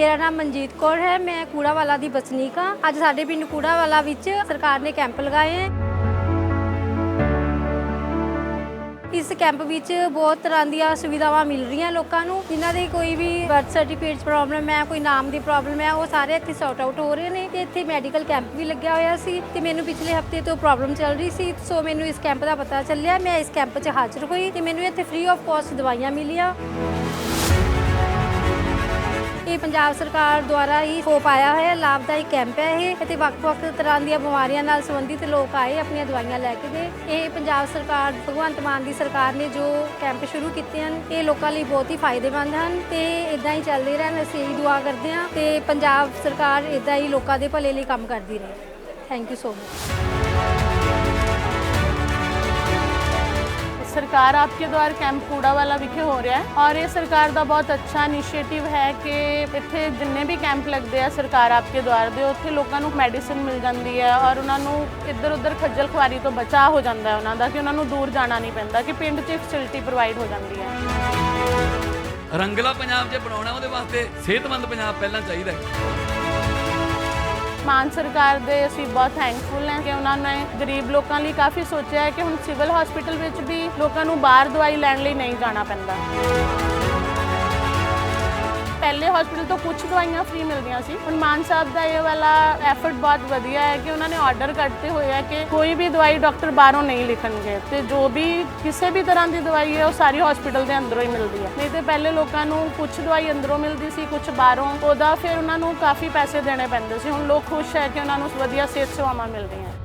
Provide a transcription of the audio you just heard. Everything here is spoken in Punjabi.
ਮੇਰਾ ਨਾਮ ਮਨਜੀਤ ਕੌਰ ਹੈ, ਮੈਂ ਕੂੜਾਵਾਲਾ ਦੀ ਵਸਨੀਕ ਹਾਂ। ਅੱਜ ਸਾਡੇ ਪਿੰਡ ਕੂੜਾਵਾਲਾ ਵਿੱਚ ਸਰਕਾਰ ਨੇ ਕੈਂਪ ਲਗਾਏ ਹੈ। ਇਸ ਕੈਂਪ ਵਿੱਚ ਬਹੁਤ ਤਰ੍ਹਾਂ ਦੀਆਂ ਸੁਵਿਧਾਵਾਂ ਮਿਲ ਰਹੀਆਂ ਲੋਕਾਂ ਨੂੰ। ਜਿਨ੍ਹਾਂ ਦੇ ਕੋਈ ਵੀ ਬਰਥ ਸਰਟੀਫਿਕੇਟ ਪ੍ਰੋਬਲਮ ਹੈ, ਕੋਈ ਨਾਮ ਦੀ ਪ੍ਰੋਬਲਮ ਹੈ, ਉਹ ਸਾਰੇ ਇੱਥੇ ਸੌਟ ਆਊਟ ਹੋ ਰਹੇ ਨੇ। ਤੇ ਇੱਥੇ ਮੈਡੀਕਲ ਕੈਂਪ ਵੀ ਲੱਗਿਆ ਹੋਇਆ ਸੀ ਤੇ ਮੈਨੂੰ ਪਿਛਲੇ ਹਫ਼ਤੇ ਤੋਂ ਪ੍ਰੋਬਲਮ ਚੱਲ ਰਹੀ ਸੀ। ਸੋ ਮੈਨੂੰ ਇਸ ਕੈਂਪ ਦਾ ਪਤਾ ਚੱਲਿਆ। ਮੈਂ ਇਸ ਕੈਂਪ 'ਚ ਹਾਜ਼ਰ ਹੋਈ ਤੇ ਮੈਨੂੰ ਇੱਥੇ ਫ੍ਰੀ ਆਫ ਕਾਸਟ ਦਵਾਈਆਂ ਮਿਲੀਆਂ। ਇਹ ਪੰਜਾਬ ਸਰਕਾਰ ਦੁਆਰਾ ਹੀ ਹੋ ਪਾਇਆ ਹੋਇਆ ਲਾਭਦਾਇਕ ਕੈਂਪ ਹੈ ਇਹ। ਅਤੇ ਵੱਖ-ਵੱਖ ਤਰ੍ਹਾਂ ਦੀਆਂ ਬਿਮਾਰੀਆਂ ਨਾਲ ਸੰਬੰਧਿਤ ਲੋਕ ਆਏ, ਆਪਣੀਆਂ ਦਵਾਈਆਂ ਲੈ ਕੇ ਗਏ। ਇਹ ਪੰਜਾਬ ਸਰਕਾਰ, ਭਗਵੰਤ ਮਾਨ ਦੀ ਸਰਕਾਰ ਨੇ ਜੋ ਕੈਂਪ ਸ਼ੁਰੂ ਕੀਤੇ ਹਨ, ਇਹ ਲੋਕਾਂ ਲਈ ਬਹੁਤ ਹੀ ਫਾਇਦੇਮੰਦ ਹਨ ਤੇ ਇਦਾਂ ਹੀ ਚੱਲਦੇ ਰਹਿਣ। ਅਸੀਂ ਇਹੀ ਦੁਆ ਕਰਦੇ ਹਾਂ ਤੇ ਪੰਜਾਬ ਸਰਕਾਰ ਇਦਾਂ ਹੀ ਲੋਕਾਂ ਦੇ ਭਲੇ ਲਈ ਕੰਮ ਕਰਦੀ ਰਹੇ। ਥੈਂਕ ਯੂ ਸੋ ਮਚ ਸਰਕਾਰ ਆਪਕੇ ਦੁਆਰ ਕੈਂਪ ਕੂੜਾ ਵਾਲਾ ਵਿਖੇ ਹੋ ਰਿਹਾ ਹੈ ਔਰ ਇਹ ਸਰਕਾਰ ਦਾ ਬਹੁਤ ਅੱਛਾ ਇਨੀਸ਼ੀਏਟਿਵ ਹੈ ਕਿ ਇੱਥੇ ਜਿੰਨੇ ਵੀ ਕੈਂਪ ਲੱਗਦੇ ਆ ਸਰਕਾਰ ਆਪਕੇ ਦੁਆਰ ਦੇ ਉੱਥੇ ਲੋਕਾਂ ਨੂੰ ਮੈਡੀਸਿਨ ਮਿਲ ਜਾਂਦੀ ਹੈ ਔਰ ਉਹਨਾਂ ਨੂੰ ਇੱਧਰ ਉੱਧਰ ਖੱਜਲ ਖੁਆਰੀ ਤੋਂ ਬਚਾ ਹੋ ਜਾਂਦਾ ਹੈ ਉਹਨਾਂ ਦਾ ਕਿ ਉਹਨਾਂ ਨੂੰ ਦੂਰ ਜਾਣਾ ਨਹੀਂ ਪੈਂਦਾ ਕਿ ਪਿੰਡ 'ਚ ਫੈਸਿਲਿਟੀ ਪ੍ਰੋਵਾਈਡ ਹੋ ਜਾਂਦੀ ਹੈ ਰੰਗਲਾ ਪੰਜਾਬ ਜੇ ਬਣਾਉਣਾ ਉਹਦੇ ਵਾਸਤੇ ਸਿਹਤਮੰਦ ਪੰਜਾਬ ਪਹਿਲਾਂ ਚਾਹੀਦਾ ਹੈ ਮਾਨ ਸਰਕਾਰ ਦੇ ਅਸੀਂ ਬਹੁਤ ਥੈਂਕਫੁਲ ਹਾਂ ਕਿ ਉਹਨਾਂ ਨੇ ਗਰੀਬ ਲੋਕਾਂ ਲਈ ਕਾਫੀ ਸੋਚਿਆ ਹੈ ਕਿ ਹੁਣ ਸਿਵਲ ਹਸਪੀਟਲ ਵਿੱਚ ਵੀ ਲੋਕਾਂ ਨੂੰ ਬਾਹਰ ਦਵਾਈ ਲੈਣ ਲਈ ਨਹੀਂ ਜਾਣਾ ਪੈਂਦਾ। ਪਹਿਲੇ ਹਸਪੀਟਲ ਤੋਂ ਕੁਝ ਦਵਾਈਆਂ ਫ੍ਰੀ ਮਿਲਦੀਆਂ ਸੀ। ਹੁਣ ਮਾਨ ਸਾਹਿਬ ਦਾ ਇਹ ਵਾਲਾ ਐਫਰਟ ਬਹੁਤ ਵਧੀਆ ਹੈ ਕਿ ਉਹਨਾਂ ਨੇ ਆਰਡਰ ਕੱਟਦੇ ਹੋਏ ਹੈ ਕਿ ਕੋਈ ਵੀ ਦਵਾਈ ਡਾਕਟਰ ਬਾਹਰੋਂ ਨਹੀਂ ਲਿਖਣਗੇ ਤੇ ਜੋ ਵੀ ਕਿਸੇ ਵੀ ਤਰ੍ਹਾਂ ਦੀ ਦਵਾਈ ਹੈ ਉਹ ਸਾਰੀ ਹਸਪੀਟਲ ਦੇ ਅੰਦਰੋਂ ਹੀ ਮਿਲਦੀ ਹੈ। ਨਹੀਂ ਤੇ ਪਹਿਲੇ ਲੋਕਾਂ ਨੂੰ ਕੁਝ ਦਵਾਈ ਅੰਦਰੋਂ ਮਿਲਦੀ ਸੀ ਕੁਝ ਬਾਹਰੋਂ। ਉਹਦਾ ਫਿਰ ਉਹਨਾਂ ਨੂੰ ਕਾਫੀ ਪੈਸੇ ਦੇਣੇ ਪੈਂਦੇ ਸੀ। ਹੁਣ ਲੋਕ ਖੁਸ਼ ਹੈ ਕਿ ਉਹਨਾਂ ਨੂੰ ਵਧੀਆ ਸਿਹਤ ਸੇਵਾਵਾਂ ਮਿਲ ਰਹੀਆਂ